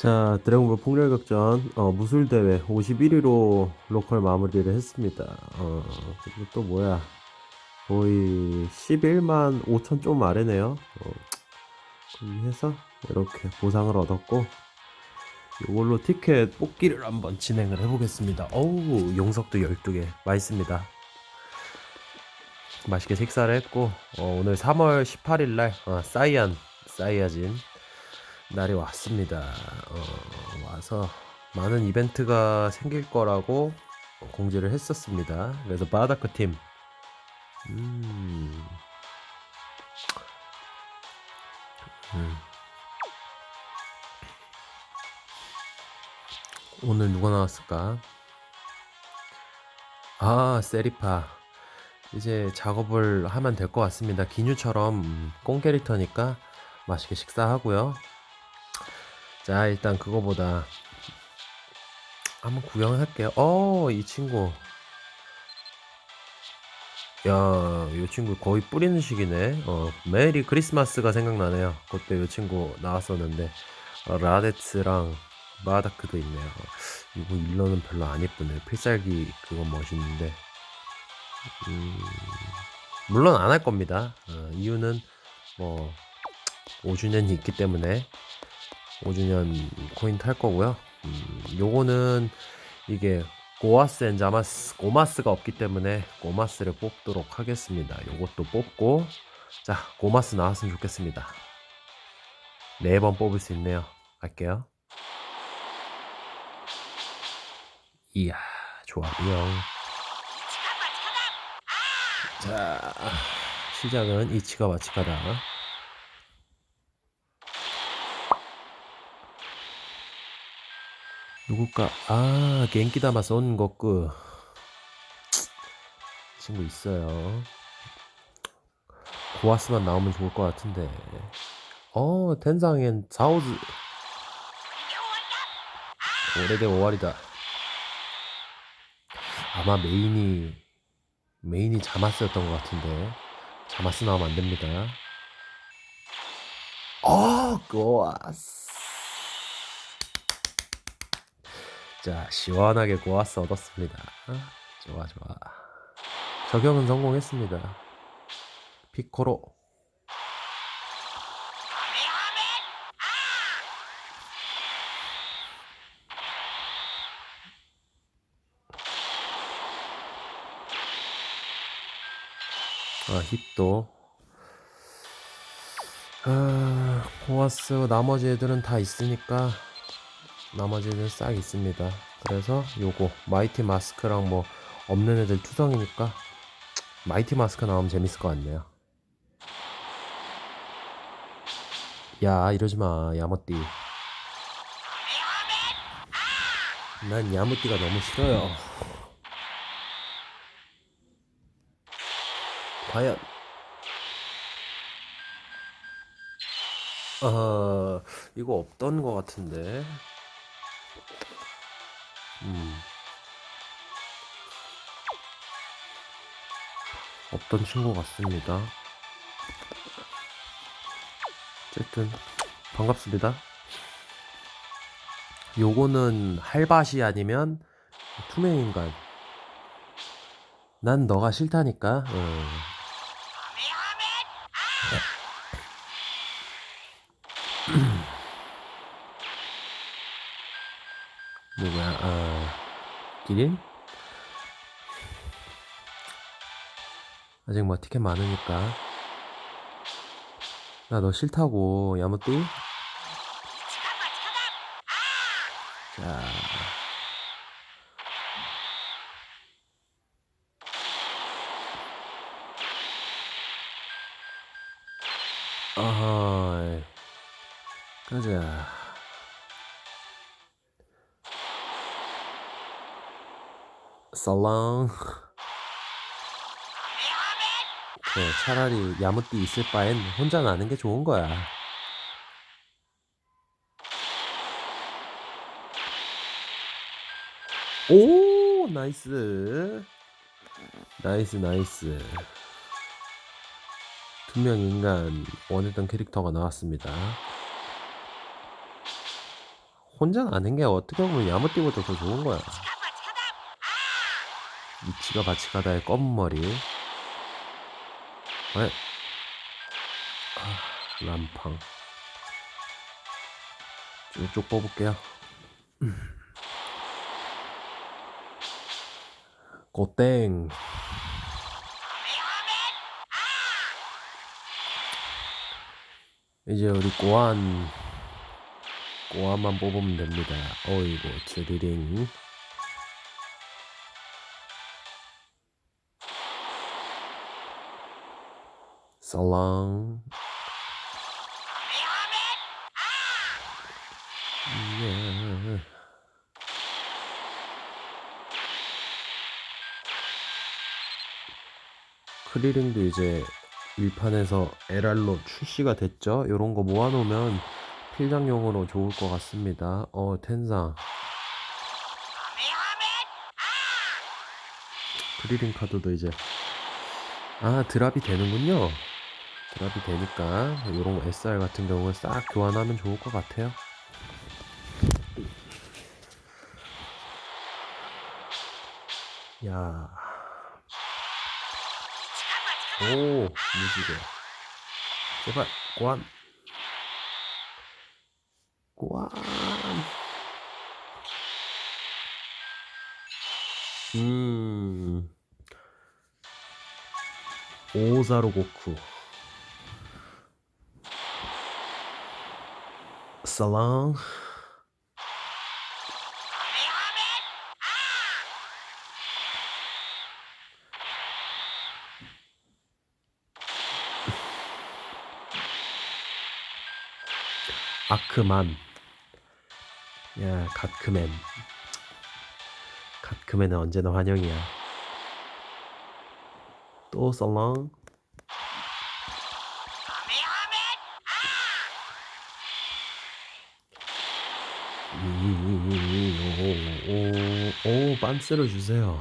자, 드래곤볼 폭렬격전 어, 무술대회 51위로 로컬 마무리를 했습니다. 어, 그리고 또 뭐야 거의 11만 5천 좀 아래네요. 어, 해서 이렇게 보상을 얻었고 이걸로 티켓 뽑기를 한번 진행을 해보겠습니다. 어우 용석도 12개 맛있습니다. 맛있게 식사를 했고 어, 오늘 3월 18일 날 어, 사이안 사이아진 날이 왔습니다. 어, 와서 많은 이벤트가 생길 거라고 공지를 했었습니다. 그래서 바다크 팀, 음, 음. 오늘 누가 나왔을까? 아, 세리파. 이제 작업을 하면 될 것 같습니다. 기뉴처럼 음, 꽁 캐릭터니까 맛있게 식사하고요. 자, 일단 그거보다 한번 구경을 할게요. 어, 이 친구. 야, 이 친구 거의 뿌리는 식이네. 어, 메리 크리스마스가 생각나네요. 그때 이 친구 나왔었는데 어, 라데츠랑 마다크도 있네요. 이거 일러는 별로 안 예쁘네. 필살기 그건 멋있는데. 음, 물론 안 할 겁니다. 어, 이유는 뭐 5주년이 있기 때문에 5주년 코인 탈 거고요. 음, 요거는 이게 고아스 앤 자마스 고마스가 없기 때문에 고마스를 뽑도록 하겠습니다. 요것도 뽑고 자 고마스 나왔으면 좋겠습니다. 네 번 뽑을 수 있네요. 갈게요. 이야 조합이요. 자 시작은 이치가 마치카다. 누굴까? 아, 겐키다마 쏜 거꾸. 친구 있어요. 고아스만 나오면 좋을 것 같은데. 어, 텐상엔 자오즈. 오래된 5월이다. 아마 메인이, 메인이 자마스였던 것 같은데. 자마스 나오면 안 됩니다. 어, 고아스. 자, 시원하게 고아스 얻었습니다. 좋아, 좋아. 적용은 성공했습니다. 피코로. 아, 힙도. 아, 고아스 나머지 애들은 다 있으니까 나머지는 싹 있습니다. 그래서 요거 마이티 마스크랑 뭐 없는 애들 투성이니까 마이티 마스크 나오면 재밌을 것 같네요. 야 이러지 마 야머띠. 난 야무띠가 너무 싫어요. 과연 어 이거 없던 것 같은데. 음. 없던 친구 같습니다. 어쨌든 반갑습니다. 요거는 할바시 아니면 투명 인간. 난 너가 싫다니까. 어. 누구야? 아, 기린? 아직 뭐 티켓 많으니까. 나 너 싫다고, 야무띠? 자. 어허이. 가자. 살랑. 그래, 차라리 야무띠 있을 바엔 혼자 나는 게 좋은 거야. 오, 나이스. 나이스, 나이스. 투명 인간 원했던 캐릭터가 나왔습니다. 혼자 나는 게 어떻게 보면 야무띠보다 더 좋은 거야. 미치가 같이 가다의 검은 머리. 왜? 아, 람팡. 쭉쭉 뽑을게요. 고땡. 이제 우리 고안 고안만 뽑으면 됩니다. 어이구 츠리링. 살랑. 예. 크리링도 이제 일판에서 LR로 출시가 됐죠. 요런 거 모아놓으면 필장용으로 좋을 것 같습니다. 어, 텐상. 크리링 카드도 이제 아 드랍이 되는군요. 드랍이 되니까 요런 SR 같은 경우는 싹 교환하면 좋을 것 같아요. 야. 오, 무지개. 제발. 고안. 음. 오사로 고쿠. 살랑. 아크만. 야, 갓크맨. 갓크맨은 언제나 환영이야. 또 썰렁. 빤스를 주세요.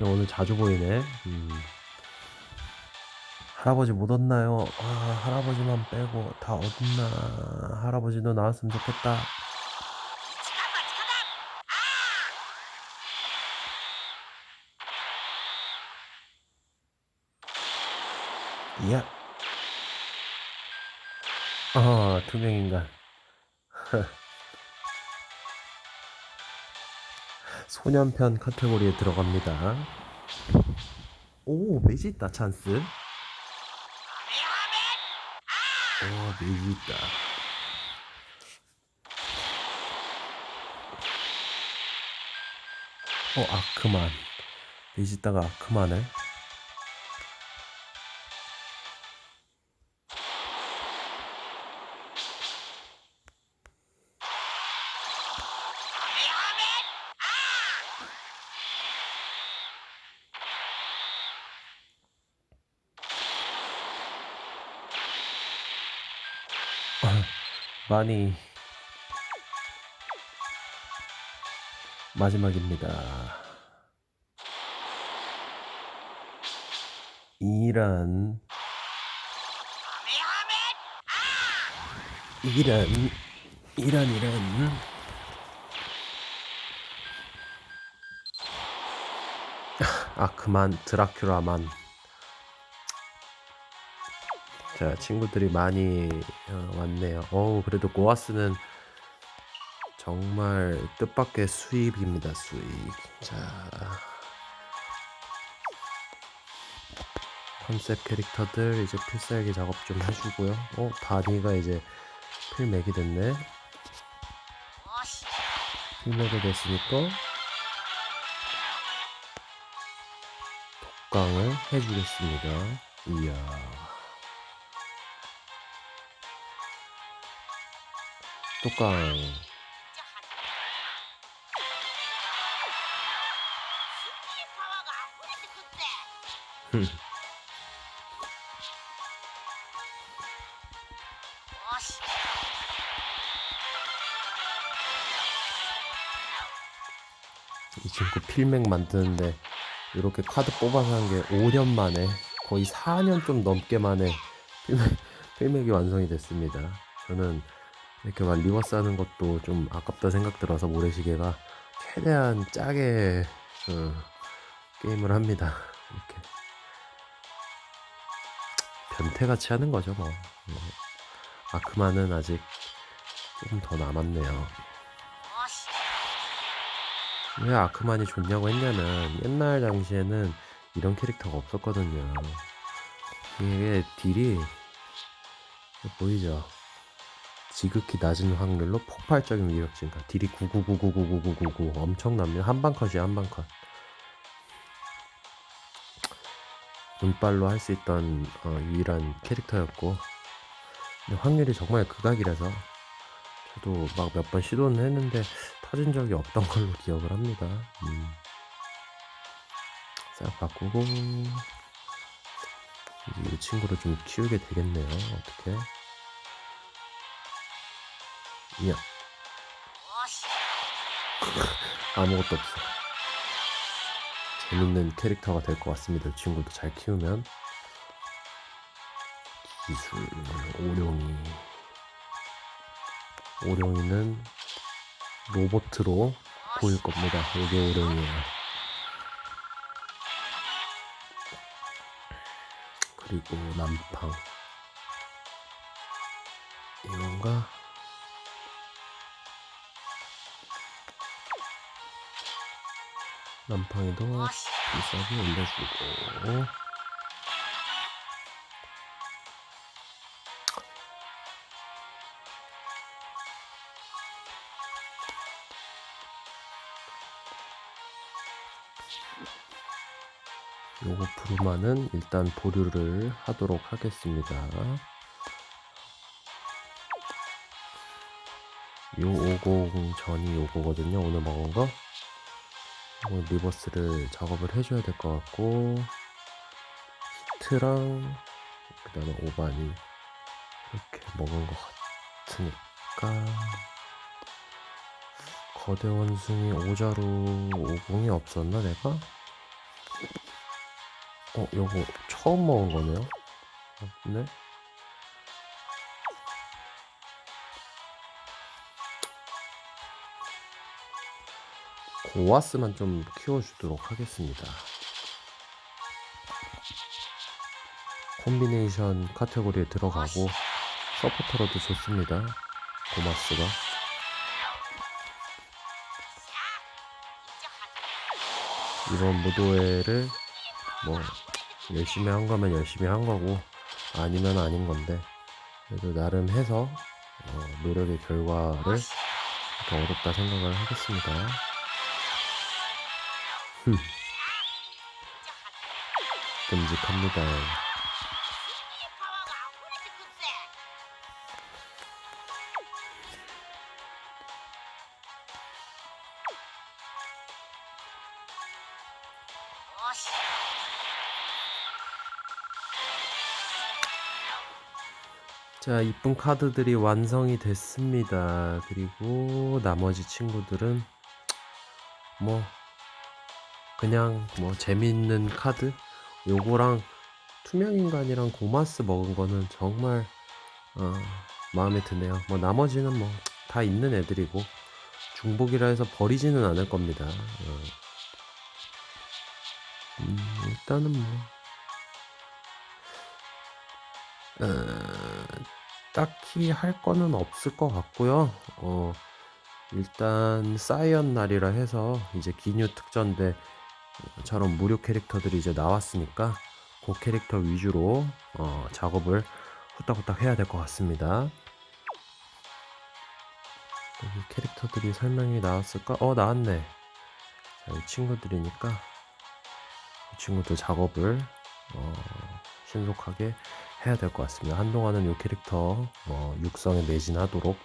야, 오늘 자주 보이네. 음. 할아버지 못 얻나요? 아, 할아버지만 빼고 다 얻나. 할아버지도 나왔으면 좋겠다. 야. 아, 투명인간. 소년편 카테고리에 들어갑니다. 오, 메지있다, 찬스. 오, 메지있다. 어, 아크만. 메지있다가 아크만을. 많이 마지막입니다. 이란 이란 이란 이란 아 그만 드라큘라만 자 친구들이 많이 어, 왔네요. 어우 그래도 고아스는 정말 뜻밖의 수입입니다 수입. 자. 컨셉 캐릭터들 이제 필살기 작업 좀 해주고요. 어 바니가 이제 필맥이 됐네. 필맥이 됐으니까 독강을 해주겠습니다. 이야 뚜껑 흠. 이 친구 필맥 만드는데 이렇게 카드 뽑아서 한 게 5년 만에 거의 4년 좀 넘게 만에 필맥, 필맥이 완성이 됐습니다. 저는 이렇게 막 리버스 하는 것도 좀 아깝다 생각 들어서 모래시계가 최대한 짜게 어, 게임을 합니다. 이렇게 변태같이 하는 거죠 뭐. 어, 아크만은 아직 조금 더 남았네요. 왜 아크만이 좋냐고 했냐면 옛날 당시에는 이런 캐릭터가 없었거든요. 이게 딜이 보이죠? 지극히 낮은 확률로 폭발적인 위력 증가. 딜이 9999999999 엄청납니다. 한방 컷이야 한방 컷. 운빨로 할 수 있던 어, 유일한 캐릭터였고 확률이 정말 극악이라서 저도 막 몇 번 시도는 했는데 터진 적이 없던 걸로 기억을 합니다. 음. 싹 바꾸고 이 친구를 좀 키우게 되겠네요. 어떻게? 이야 아무것도 없어. 재밌는 캐릭터가 될 것 같습니다. 이 친구도 잘 키우면 기술 오룡이 오룡이는 로보트로 보일 겁니다. 이게 오룡이에요. 그리고 남팡 이건가? 남팡이도 비싸게 올려주고 요거 브루마는 일단 보류를 하도록 하겠습니다. 요50 전이 요거거든요. 오늘 먹은 거. 이거 리버스를 작업을 해줘야 될 것 같고 히트랑 그 다음에 오반이 이렇게 먹은 것 같으니까 거대 원숭이 오자루 50이 없었나 내가? 어, 요거 처음 먹은 거네요. 어, 네? 고와스만 좀 키워주도록 하겠습니다. 콤비네이션 카테고리에 들어가고 서포터로도 좋습니다. 고마스가. 이번 무도회를 뭐 열심히 한 거면 열심히 한 거고 아니면 아닌 건데 그래도 나름 해서 어, 노력의 결과를 더 얻었다 생각을 하겠습니다. 흠. 끔찍합니다. 자, 이쁜 카드들이 완성이 됐습니다. 그리고 나머지 친구들은 뭐 그냥 뭐 재밌는 카드 요거랑 투명인간이랑 고마스 먹은 거는 정말 어, 마음에 드네요. 뭐 나머지는 뭐 다 있는 애들이고 중복이라 해서 버리지는 않을 겁니다. 어. 음, 일단은 뭐 어, 딱히 할 거는 없을 것 같고요. 어, 일단 사이언 날이라 해서 이제 기뉴 특전대 처럼 무료 캐릭터들이 이제 나왔으니까 그 캐릭터 위주로 어, 작업을 후딱후딱 해야 될 것 같습니다. 여기 캐릭터들이 설명이 나왔을까? 어 나왔네. 자, 이 친구들이니까 이 친구들 작업을 어, 신속하게 해야 될 것 같습니다. 한동안은 이 캐릭터 어, 육성에 매진하도록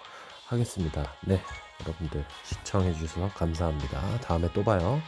하겠습니다. 네, 여러분들 시청해 주셔서 감사합니다. 다음에 또 봐요.